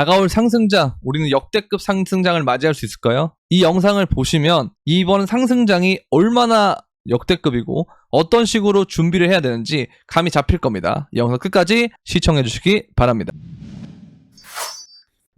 다가올 상승장, 우리는 역대급 상승장을 맞이할 수 있을까요? 이 영상을 보시면 이번 상승장이 얼마나 역대급이고 어떤 식으로 준비를 해야 되는지 감이 잡힐 겁니다. 이 영상 끝까지 시청해 주시기 바랍니다.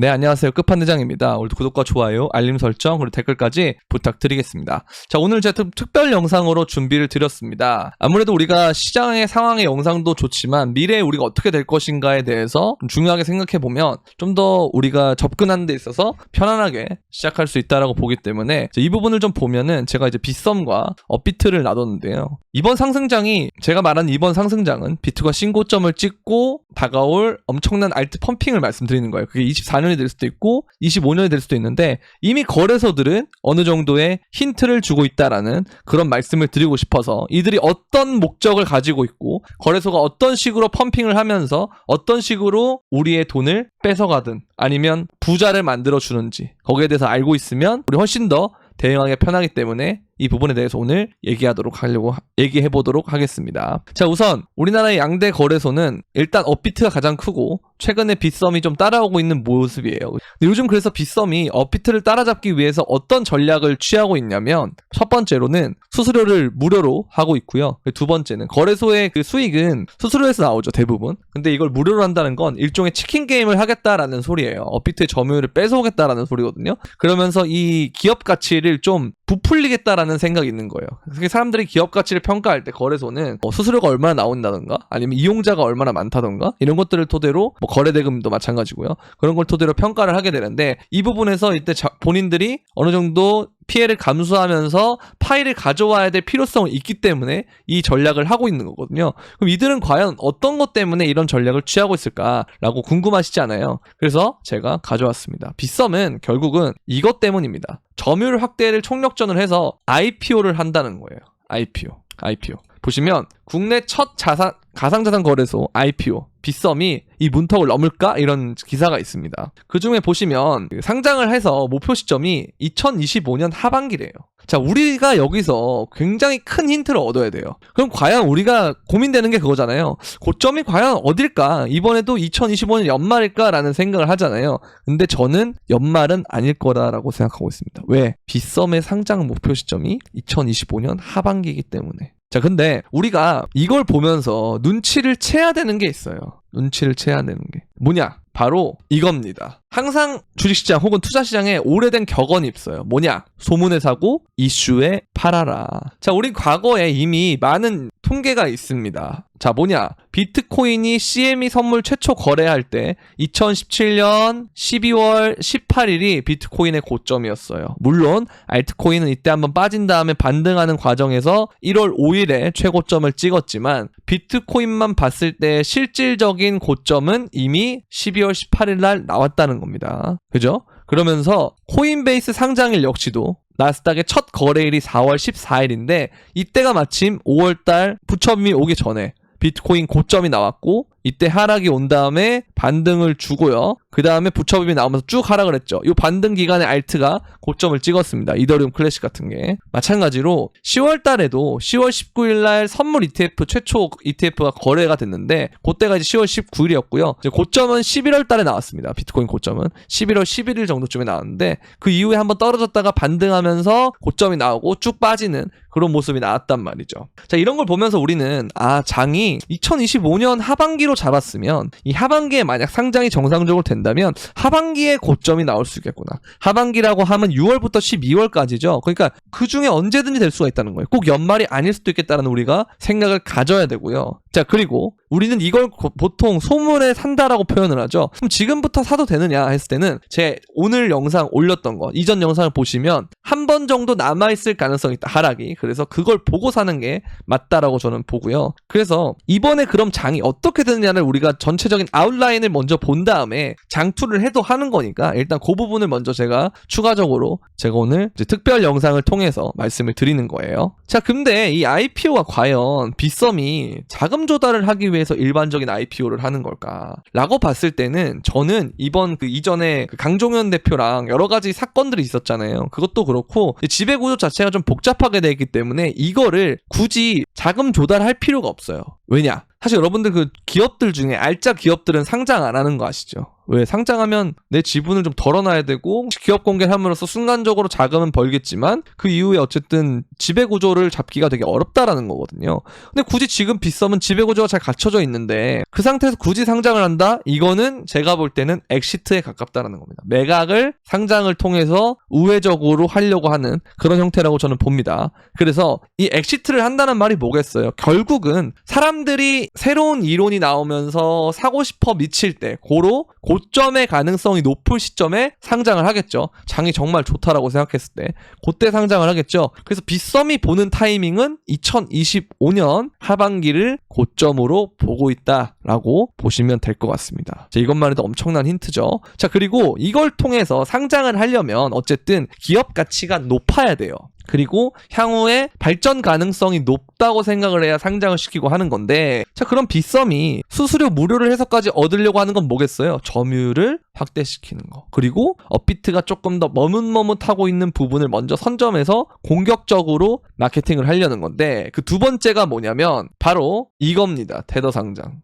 네, 안녕하세요. 끝판대장입니다. 오늘도 구독과 좋아요, 알림 설정, 그리고 댓글까지 부탁드리겠습니다. 자, 오늘 제가 특- 특별 영상으로 준비를 드렸습니다. 아무래도 우리가 시장의 상황의 영상도 좋지만 미래에 우리가 어떻게 될 것인가에 대해서 좀 중요하게 생각해 보면 좀 더 우리가 접근하는 데 있어서 편안하게 시작할 수 있다라고 보기 때문에 이 부분을 좀 보면은 제가 이제 빗썸과 업비트를 놔뒀는데요. 이번 상승장이 제가 말한 이번 상승장은 비트가 신고점을 찍고 다가올 엄청난 알트 펌핑을 말씀드리는 거예요. 그게 24년 이 될 수도 있고 25년이 될 수도 있는데 이미 거래소들은 어느 정도의 힌트를 주고 있다라는 그런 말씀을 드리고 싶어서 이들이 어떤 목적을 가지고 있고 거래소가 어떤 식으로 펌핑을 하면서 어떤 식으로 우리의 돈을 뺏어가든 아니면 부자를 만들어 주는지 거기에 대해서 알고 있으면 우리 훨씬 더 대응하기 편하기 때문에 이 부분에 대해서 오늘 얘기하도록 하려고 얘기해 보도록 하겠습니다. 자, 우선 우리나라의 양대 거래소는 일단 업비트가 가장 크고 최근에 빗썸이 좀 따라오고 있는 모습이에요. 요즘 그래서 빗썸이 업비트를 따라잡기 위해서 어떤 전략을 취하고 있냐면 첫 번째로는 수수료를 무료로 하고 있고요. 두 번째는 거래소의 그 수익은 수수료에서 나오죠, 대부분. 근데 이걸 무료로 한다는 건 일종의 치킨 게임을 하겠다라는 소리예요. 업비트의 점유율을 뺏어오겠다라는 소리거든요. 그러면서 이 기업 가치를 좀 부풀리겠다라는 생각이 있는 거예요. 사람들이 기업 가치를 평가할 때 거래소는 뭐 수수료가 얼마나 나온다던가 아니면 이용자가 얼마나 많다던가 이런 것들을 토대로 뭐 거래 대금도 마찬가지고요. 그런 걸 토대로 평가를 하게 되는데 이 부분에서 이때 자- 본인들이 어느 정도 피해를 감수하면서 파일을 가져와야 될 필요성이 있기 때문에 이 전략을 하고 있는 거거든요. 그럼 이들은 과연 어떤 것 때문에 이런 전략을 취하고 있을까라고 궁금하시지 않아요? 그래서 제가 가져왔습니다. 빗썸은 결국은 이것 때문입니다. 점유율 확대를 총력전을 해서 IPO를 한다는 거예요. IPO. IPO. 보시면 국내 첫 자산 가상자산 거래소 IPO 빗썸이 이 문턱을 넘을까 이런 기사가 있습니다. 그 중에 보시면 그 상장을 해서 목표 시점이 2025년 하반기래요. 자, 우리가 여기서 굉장히 큰 힌트를 얻어야 돼요. 그럼 과연 우리가 고민되는 게 그거잖아요. 고점이 과연 어딜까? 이번에도 2025년 연말일까라는 생각을 하잖아요. 근데 저는 연말은 아닐 거다라고 생각하고 있습니다. 왜? 빗썸의 상장 목표 시점이 2025년 하반기이기 때문에. 자, 근데 우리가 이걸 보면서 눈치를 채야 되는 게 있어요. 눈치를 채야 되는 게. 뭐냐? 바로 이겁니다. 항상 주식시장 혹은 투자시장에 오래된 격언이 있어요. 뭐냐? 소문에 사고 이슈에 팔아라. 자, 우리 과거에 이미 많은 통계가 있습니다. 자, 뭐냐? 비트코인이 CME 선물 최초 거래할 때 2017년 12월 18일이 비트코인의 고점이었어요. 물론 알트코인은 이때 한번 빠진 다음에 반등하는 과정에서 1월 5일에 최고점을 찍었지만 비트코인만 봤을 때 실질적인 고점은 이미 12월 18일 날 나왔다는 겁니다. 그죠? 그러면서 코인베이스 상장일 역시도 나스닥의 첫 거래일이 4월 14일인데 이때가 마침 5월달 부처님이 오기 전에 비트코인 고점이 나왔고 이때 하락이 온 다음에 반등을 주고요. 그 다음에 부처빔이 나오면서 쭉 하락을 했죠. 이 반등 기간에 알트가 고점을 찍었습니다. 이더리움 클래식 같은 게. 마찬가지로 10월 달에도 10월 19일 날 선물 ETF 최초 ETF가 거래가 됐는데 그때가 이제 10월 19일이었고요. 이제 고점은 11월 달에 나왔습니다. 비트코인 고점은 11월 11일 정도쯤에 나왔는데 그 이후에 한번 떨어졌다가 반등하면서 고점이 나오고 쭉 빠지는 그런 모습이 나왔단 말이죠. 자, 이런 걸 보면서 우리는 아, 장이 2025년 하반기로 잡았으면 이 하반기에 만약 상장이 정상적으로 된다면 하반기에 고점이 나올 수 있겠구나. 하반기라고 하면 6월부터 12월까지죠. 그러니까 그 중에 언제든지 될 수가 있다는 거예요. 꼭 연말이 아닐 수도 있겠다는 우리가 생각을 가져야 되고요. 자, 그리고 우리는 이걸 고- 보통 소문에 산다라고 표현을 하죠. 그럼 지금부터 사도 되느냐 했을 때는 제 오늘 영상 올렸던 거, 이전 영상을 보시면 한 번 정도 남아있을 가능성이 있다, 하락이. 그래서 그걸 보고 사는 게 맞다라고 저는 보고요. 그래서 이번에 그럼 장이 어떻게 되느냐를 우리가 전체적인 아웃라인을 먼저 본 다음에 장투를 해도 하는 거니까 일단 그 부분을 먼저 제가 추가적으로 제가 오늘 특별 영상을 통해서 말씀을 드리는 거예요. 자, 근데 이 IPO가 과연 빗썸이 자금 조달을 하기 위해서 일반적인 IPO를 하는 걸까? 라고 봤을 때는 저는 이번 그 이전에 그 강종현 대표랑 여러 가지 사건들이 있었잖아요. 그것도 그렇고 지배 구조 자체가 좀 복잡하게 되어 있기 때문에 이거를 굳이 자금 조달할 필요가 없어요. 왜냐? 사실 여러분들 그 기업들 중에 알짜 기업들은 상장 안 하는 거 아시죠? 왜 상장하면 내 지분을 좀 덜어놔야 되고 기업 공개를 함으로써 순간적으로 자금은 벌겠지만 그 이후에 어쨌든 지배 구조를 잡기가 되게 어렵다라는 거거든요. 근데 굳이 지금 빗썸은 지배 구조가 잘 갖춰져 있는데 그 상태에서 굳이 상장을 한다? 이거는 제가 볼 때는 엑시트에 가깝다라는 겁니다. 매각을 상장을 통해서 우회적으로 하려고 하는 그런 형태라고 저는 봅니다. 그래서 이 엑시트를 한다는 말이 뭐겠어요? 결국은 사람들이 새로운 이론이 나오면서 사고 싶어 미칠 때 고로 고점의 가능성이 높을 시점에 상장을 하겠죠. 장이 정말 좋다라고 생각했을 때 그때 상장을 하겠죠. 그래서 빗썸이 보는 타이밍은 2025년 하반기를 고점으로 보고 있다라고 보시면 될 것 같습니다. 자, 이것만 해도 엄청난 힌트죠. 자, 그리고 이걸 통해서 상장을 하려면 어쨌든 기업 가치가 높아야 돼요. 그리고 향후에 발전 가능성이 높다고 생각을 해야 상장을 시키고 하는 건데 자 그럼 빗썸이 수수료 무료를 해서까지 얻으려고 하는 건 뭐겠어요? 점유율을 확대시키는 거 그리고 업비트가 조금 더 머뭇머뭇하고 있는 부분을 먼저 선점해서 공격적으로 마케팅을 하려는 건데 그 두 번째가 뭐냐면 바로 이겁니다 테더 상장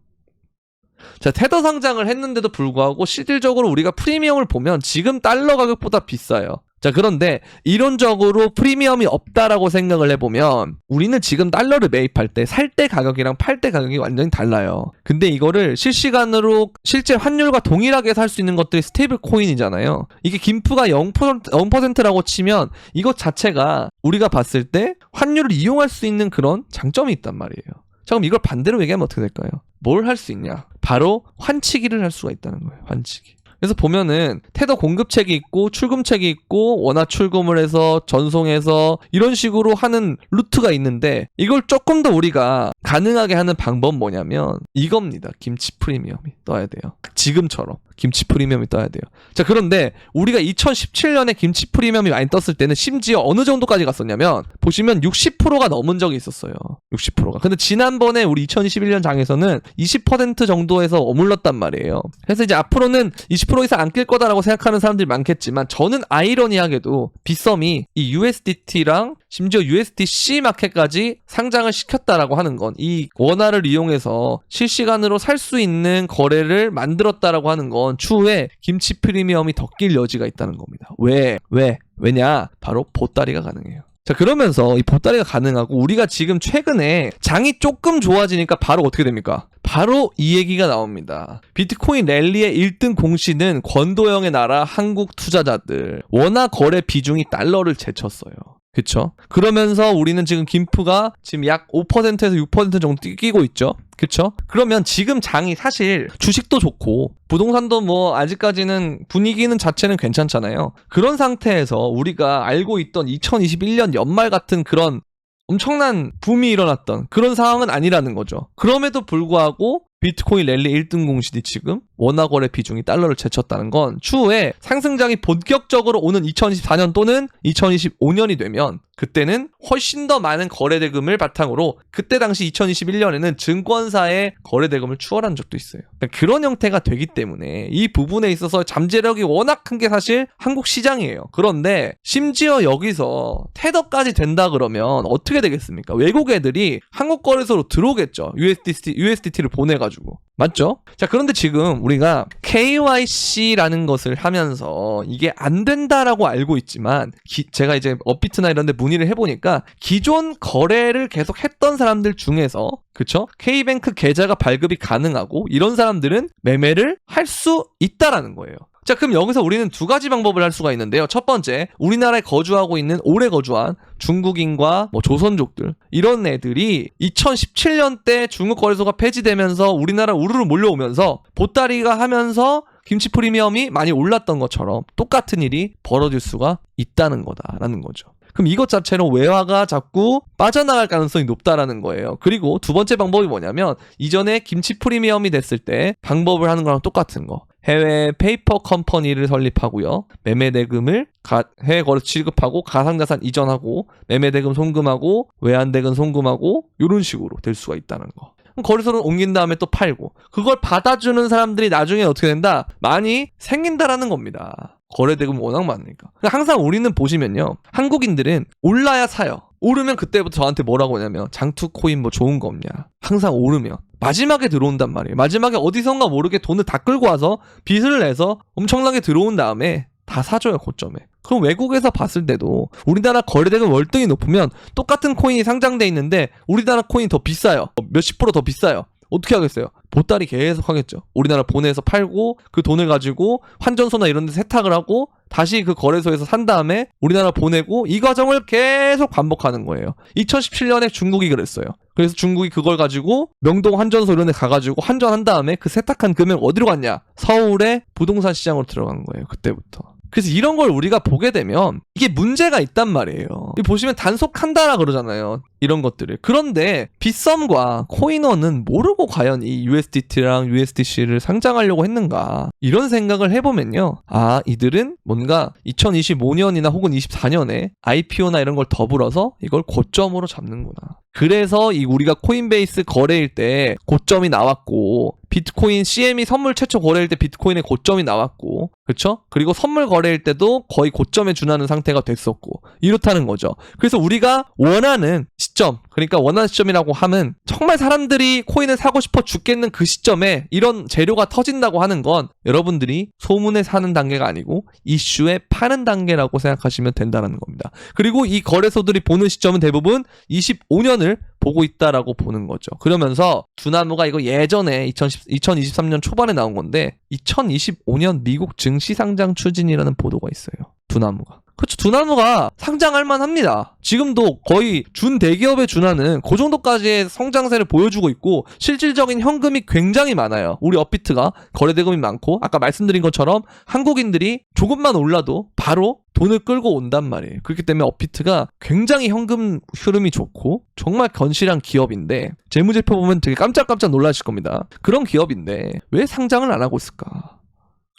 자, 테더 상장을 했는데도 불구하고 실질적으로 우리가 프리미엄을 보면 지금 달러 가격보다 비싸요. 자, 그런데 이론적으로 프리미엄이 없다라고 생각을 해보면 우리는 지금 달러를 매입할 때 살 때 가격이랑 팔 때 가격이 완전히 달라요. 근데 이거를 실시간으로 실제 환율과 동일하게 살 수 있는 것들이 스테이블 코인이잖아요. 이게 김프가 0%, 0%라고 치면 이것 자체가 우리가 봤을 때 환율을 이용할 수 있는 그런 장점이 있단 말이에요. 자, 그럼 이걸 반대로 얘기하면 어떻게 될까요? 뭘 할 수 있냐? 바로 환치기를 할 수가 있다는 거예요. 환치기. 그래서 보면은 테더 공급책이 있고 출금책이 있고 원화 출금을 해서 전송해서 이런 식으로 하는 루트가 있는데 이걸 조금 더 우리가 가능하게 하는 방법 뭐냐면 이겁니다. 김치 프리미엄이 떠야 돼요. 지금처럼 김치 프리미엄이 떠야 돼요. 자 그런데 우리가 2017년에 김치 프리미엄이 많이 떴을 때는 심지어 어느 정도까지 갔었냐면 보시면 60%가 넘은 적이 있었어요. 60%가. 근데 지난번에 우리 2021년 장에서는 20% 정도에서 어물렀단 말이에요. 그래서 이제 앞으로는 20% 이상 안 낄 거다라고 생각하는 사람들이 많겠지만 저는 아이러니하게도 빗썸이 이 USDT랑 심지어 USDC 마켓까지 상장을 시켰다라고 하는 건 이 원화를 이용해서 실시간으로 살 수 있는 거래를 만들었다라고 하는 건 추후에 김치 프리미엄이 더 낄 여지가 있다는 겁니다. 왜? 왜? 왜냐? 바로 보따리가 가능해요. 자 그러면서 이 보따리가 가능하고 우리가 지금 최근에 장이 조금 좋아지니까 바로 어떻게 됩니까? 바로 이 얘기가 나옵니다. 비트코인 랠리의 1등 공시는 권도형의 나라 한국 투자자들 원화 거래 비중이 달러를 제쳤어요. 그쵸? 그러면서 우리는 지금 김프가 지금 약 5%에서 6% 정도 뛰고 있죠. 그쵸? 그러면 지금 장이 사실 주식도 좋고 부동산도 뭐 아직까지는 분위기는 자체는 괜찮잖아요. 그런 상태에서 우리가 알고 있던 2021년 연말 같은 그런 엄청난 붐이 일어났던 그런 상황은 아니라는 거죠. 그럼에도 불구하고 비트코인 랠리 1등 공시이 지금? 원화 거래 비중이 달러를 제쳤다는 건 추후에 상승장이 본격적으로 오는 2024년 또는 2025년이 되면 그때는 훨씬 더 많은 거래 대금을 바탕으로 그때 당시 2021년에는 증권사의 거래 대금을 추월한 적도 있어요. 그러니까 그런 형태가 되기 때문에 이 부분에 있어서 잠재력이 워낙 큰 게 사실 한국 시장이에요. 그런데 심지어 여기서 테더까지 된다 그러면 어떻게 되겠습니까? 외국 애들이 한국 거래소로 들어오겠죠. USDT, USDT를 보내가지고. 맞죠? 자, 그런데 지금 우리가 KYC라는 것을 하면서 이게 안 된다라고 알고 있지만, 기- 제가 이제 업비트나 이런 데 문의를 해 보니까 기존 거래를 계속 했던 사람들 중에서, 그쵸? K뱅크 계좌가 발급이 가능하고, 이런 사람들은 매매를 할 수 있다라는 거예요. 자, 그럼 여기서 우리는 두 가지 방법을 할 수가 있는데요. 첫 번째, 우리나라에 거주하고 있는 오래 거주한 중국인과 뭐 조선족들 이런 애들이 2017년 때 중국 거래소가 폐지되면서 우리나라 우르르 몰려오면서 보따리가 하면서 김치 프리미엄이 많이 올랐던 것처럼 똑같은 일이 벌어질 수가 있다는 거다라는 거죠. 그럼 이것 자체로 외화가 자꾸 빠져나갈 가능성이 높다라는 거예요. 그리고 두 번째 방법이 뭐냐면 이전에 김치 프리미엄이 됐을 때 방법을 하는 거랑 똑같은 거. 해외 페이퍼 컴퍼니를 설립하고요. 매매 대금을 가- 해외 거래 취급하고 가상자산 이전하고 매매 대금 송금하고 외환 대금 송금하고 이런 식으로 될 수가 있다는 거. 거래소를 옮긴 다음에 또 팔고 그걸 받아주는 사람들이 나중에 어떻게 된다? 많이 생긴다라는 겁니다. 거래 대금 워낙 많으니까. 그러니까 항상 우리는 보시면요. 한국인들은 올라야 사요. 오르면 그때부터 저한테 뭐라고 하냐면 장투 코인 뭐 좋은 거 없냐. 항상 오르면 마지막에 들어온단 말이에요. 마지막에 어디선가 모르게 돈을 다 끌고 와서 빚을 내서 엄청나게 들어온 다음에 다 사줘요 고점에. 그럼 외국에서 봤을 때도 우리나라 거래대금 월등히 높으면 똑같은 코인이 상장돼 있는데 우리나라 코인이 더 비싸요. 몇십 프로 더 비싸요. 어떻게 하겠어요? 보따리 계속 하겠죠. 우리나라 보내서 팔고 그 돈을 가지고 환전소나 이런 데 세탁을 하고 다시 그 거래소에서 산 다음에 우리나라 보내고 이 과정을 계속 반복하는 거예요. 2017년에 중국이 그랬어요. 그래서 중국이 그걸 가지고 명동 환전소 이런 데 가가지고 환전한 다음에 그 세탁한 금액 어디로 갔냐? 서울의 부동산 시장으로 들어간 거예요. 그때부터. 그래서 이런 걸 우리가 보게 되면 이게 문제가 있단 말이에요. 이 보시면 단속한다라 그러잖아요. 이런 것들을. 그런데 빗썸과 코인원은 모르고 과연 이 USDT랑 USDC를 상장하려고 했는가. 이런 생각을 해보면요. 아, 이들은 뭔가 2025년이나 혹은 24년에 IPO나 이런 걸 더불어서 이걸 고점으로 잡는구나. 그래서 이 우리가 코인베이스 거래일 때 고점이 나왔고 비트코인 CM이 선물 최초 거래일 때 비트코인의 고점이 나왔고 그렇죠? 그리고 선물 거래일 때도 거의 고점에 준하는 상태가 됐었고 이렇다는 거죠. 그래서 우리가 원하는 시점 그러니까 원하는 시점이라고 하면 정말 사람들이 코인을 사고 싶어 죽겠는 그 시점에 이런 재료가 터진다고 하는 건 여러분들이 소문에 사는 단계가 아니고 이슈에 파는 단계라고 생각하시면 된다는 겁니다. 그리고 이 거래소들이 보는 시점은 대부분 25년을 보고 있다라고 보는 거죠. 그러면서 두나무가 이거 예전에 2010, 2023년 초반에 나온 건데 2025년 미국 증시 상장 추진이라는 보도가 있어요. 두나무가. 그렇죠. 두나무가 상장할 만합니다. 지금도 거의 준 대기업에 준하는 그 정도까지의 성장세를 보여주고 있고 실질적인 현금이 굉장히 많아요. 우리 업비트가 거래대금이 많고 아까 말씀드린 것처럼 한국인들이 조금만 올라도 바로 돈을 끌고 온단 말이에요. 그렇기 때문에 업비트가 굉장히 현금 흐름이 좋고 정말 건실한 기업인데 재무제표 보면 되게 깜짝깜짝 놀라실 겁니다. 그런 기업인데 왜 상장을 안 하고 있을까?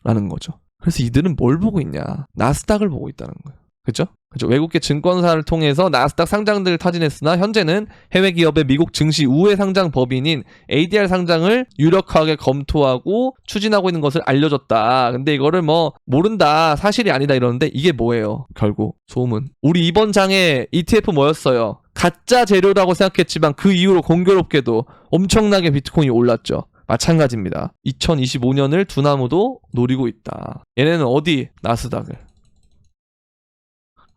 라는 거죠. 그래서 이들은 뭘 보고 있냐? 나스닥을 보고 있다는 거예요. 그죠? 그죠? 외국계 증권사를 통해서 나스닥 상장들을 타진했으나 현재는 해외 기업의 미국 증시 우회 상장 법인인 ADR 상장을 유력하게 검토하고 추진하고 있는 것을 알려줬다. 근데 이거를 뭐 모른다, 사실이 아니다 이러는데 이게 뭐예요? 결국 소문. 우리 이번 장에 ETF 뭐였어요? 가짜 재료라고 생각했지만 그 이후로 공교롭게도 엄청나게 비트코인이 올랐죠. 마찬가지입니다. 2025년을 두나무도 노리고 있다. 얘네는 어디? 나스닥을.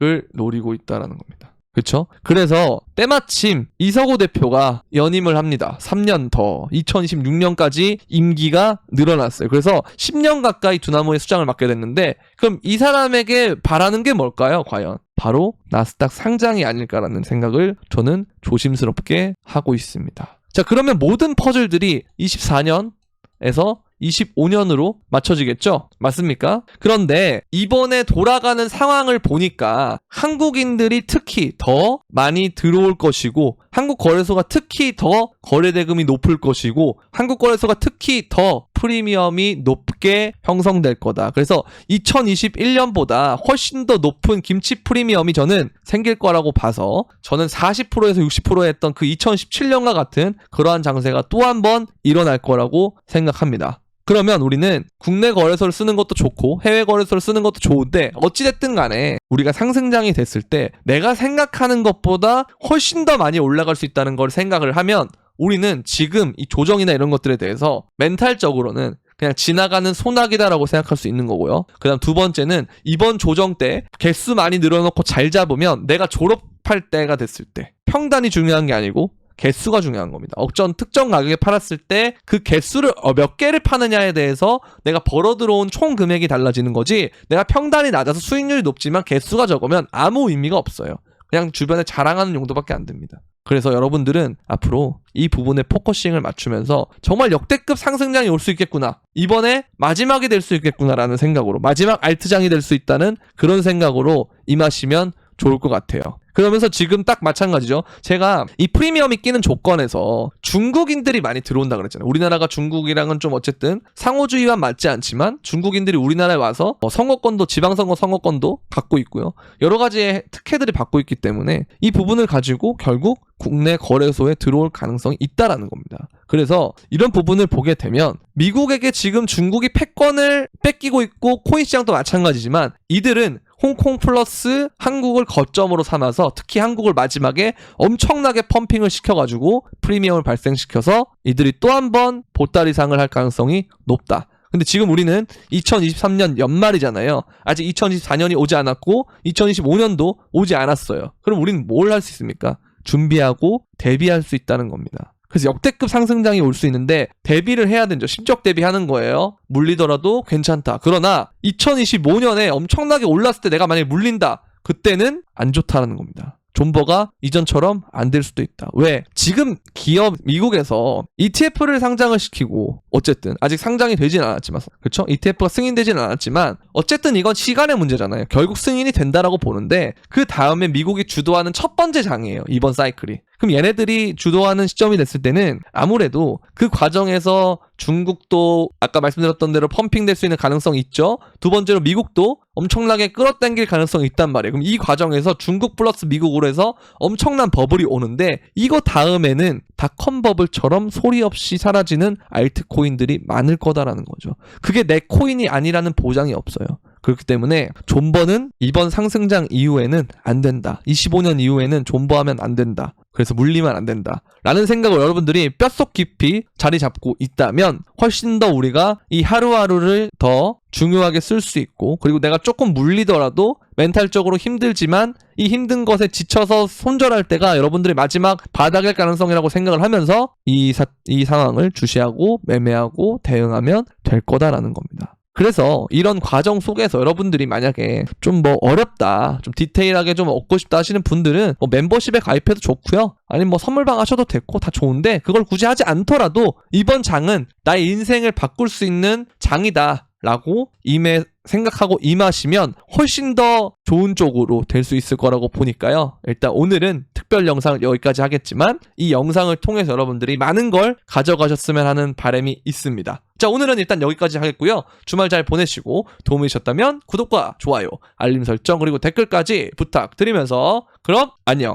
을 노리고 있다라는 겁니다. 그쵸? 그래서 때마침 이서고 대표가 연임을 합니다. 3년 더. 2026년까지 임기가 늘어났어요. 그래서 10년 가까이 두나무의 수장을 맡게 됐는데 그럼 이 사람에게 바라는 게 뭘까요? 과연? 바로 나스닥 상장이 아닐까라는 생각을 저는 조심스럽게 하고 있습니다. 자, 그러면 모든 퍼즐들이 24년에서 25년으로 맞춰지겠죠? 맞습니까? 그런데 이번에 돌아가는 상황을 보니까 한국인들이 특히 더 많이 들어올 것이고 한국 거래소가 특히 더 거래 대금이 높을 것이고 한국 거래소가 특히 더 프리미엄이 높게 형성될 거다. 그래서 2021년보다 훨씬 더 높은 김치 프리미엄이 저는 생길 거라고 봐서 저는 40%에서 60% 했던 그 2017년과 같은 그러한 장세가 또 한 번 일어날 거라고 생각합니다. 그러면 우리는 국내 거래소를 쓰는 것도 좋고 해외 거래소를 쓰는 것도 좋은데 어찌됐든 간에 우리가 상승장이 됐을 때 내가 생각하는 것보다 훨씬 더 많이 올라갈 수 있다는 걸 생각을 하면 우리는 지금 이 조정이나 이런 것들에 대해서 멘탈적으로는 그냥 지나가는 소나기다라고 생각할 수 있는 거고요. 그 다음 두 번째는 이번 조정 때 개수 많이 늘어놓고 잘 잡으면 내가 졸업할 때가 됐을 때 평단이 중요한 게 아니고 개수가 중요한 겁니다. 어떤 특정 가격에 팔았을 때 그 개수를 어, 몇 개를 파느냐에 대해서 내가 벌어 들어온 총 금액이 달라지는 거지 내가 평단이 낮아서 수익률이 높지만 개수가 적으면 아무 의미가 없어요. 그냥 주변에 자랑하는 용도밖에 안 됩니다. 그래서 여러분들은 앞으로 이 부분에 포커싱을 맞추면서 정말 역대급 상승장이 올 수 있겠구나. 이번에 마지막이 될 수 있겠구나라는 생각으로 마지막 알트장이 될 수 있다는 그런 생각으로 임하시면 좋을 것 같아요. 그러면서 지금 딱 마찬가지죠. 제가 이 프리미엄이 끼는 조건에서 중국인들이 많이 들어온다 그랬잖아요. 우리나라가 중국이랑은 좀 어쨌든 상호주의와 맞지 않지만 중국인들이 우리나라에 와서 어, 선거권도 지방선거 선거권도 갖고 있고요. 여러 가지의 특혜들이 받고 있기 때문에 이 부분을 가지고 결국 국내 거래소에 들어올 가능성이 있다라는 겁니다. 그래서 이런 부분을 보게 되면 미국에게 지금 중국이 패권을 뺏기고 있고 코인 시장도 마찬가지지만 이들은 홍콩 플러스 한국을 거점으로 삼아서 특히 한국을 마지막에 엄청나게 펌핑을 시켜가지고 프리미엄을 발생시켜서 이들이 또 한 번 보따리상을 할 가능성이 높다. 근데 지금 우리는 2023년 연말이잖아요. 아직 2024년이 오지 않았고 2025년도 오지 않았어요. 그럼 우리는 뭘 할 수 있습니까? 준비하고 대비할 수 있다는 겁니다. 그래서 역대급 상승장이 올 수 있는데 대비를 해야 되죠. 심적 대비하는 거예요. 물리더라도 괜찮다. 그러나 2025년에 엄청나게 올랐을 때 내가 만약에 물린다. 그때는 안 좋다라는 겁니다. 존버가 이전처럼 안 될 수도 있다. 왜? 지금 기업 미국에서 ETF를 상장을 시키고 어쨌든 아직 상장이 되진 않았지만 그렇죠? ETF가 승인되지는 않았지만 어쨌든 이건 시간의 문제잖아요. 결국 승인이 된다라고 보는데 그 다음에 미국이 주도하는 첫 번째 장이에요. 이번 사이클이. 그럼 얘네들이 주도하는 시점이 됐을 때는 아무래도 그 과정에서 중국도 아까 말씀드렸던 대로 펌핑될 수 있는 가능성이 있죠. 두 번째로 미국도 엄청나게 끌어당길 가능성이 있단 말이에요. 그럼 이 과정에서 중국 플러스 미국으로 해서 엄청난 버블이 오는데 이거 다음에는 닷컴 버블처럼 소리 없이 사라지는 알트코인들이 많을 거다라는 거죠. 그게 내 코인이 아니라는 보장이 없어요. 그렇기 때문에 존버는 이번 상승장 이후에는 안 된다. 25년 이후에는 존버하면 안 된다. 그래서 물리면 안 된다. 라는 생각을 여러분들이 뼛속 깊이 자리 잡고 있다면 훨씬 더 우리가 이 하루하루를 더 중요하게 쓸 수 있고 그리고 내가 조금 물리더라도 멘탈적으로 힘들지만 이 힘든 것에 지쳐서 손절할 때가 여러분들의 마지막 바닥일 가능성이라고 생각을 하면서 이, 사, 이 상황을 주시하고 매매하고 대응하면 될 거다라는 겁니다. 그래서 이런 과정 속에서 여러분들이 만약에 좀 뭐 어렵다, 좀 디테일하게 좀 얻고 싶다 하시는 분들은 뭐 멤버십에 가입해도 좋고요. 아니면 뭐 선물방 하셔도 됐고 다 좋은데 그걸 굳이 하지 않더라도 이번 장은 나의 인생을 바꿀 수 있는 장이다. 라고 임해 생각하고 임하시면 훨씬 더 좋은 쪽으로 될 수 있을 거라고 보니까요. 일단 오늘은 특별 영상을 여기까지 하겠지만 이 영상을 통해서 여러분들이 많은 걸 가져가셨으면 하는 바람이 있습니다. 자, 오늘은 일단 여기까지 하겠고요. 주말 잘 보내시고 도움이 되셨다면 구독과 좋아요, 알림 설정 그리고 댓글까지 부탁드리면서 그럼 안녕.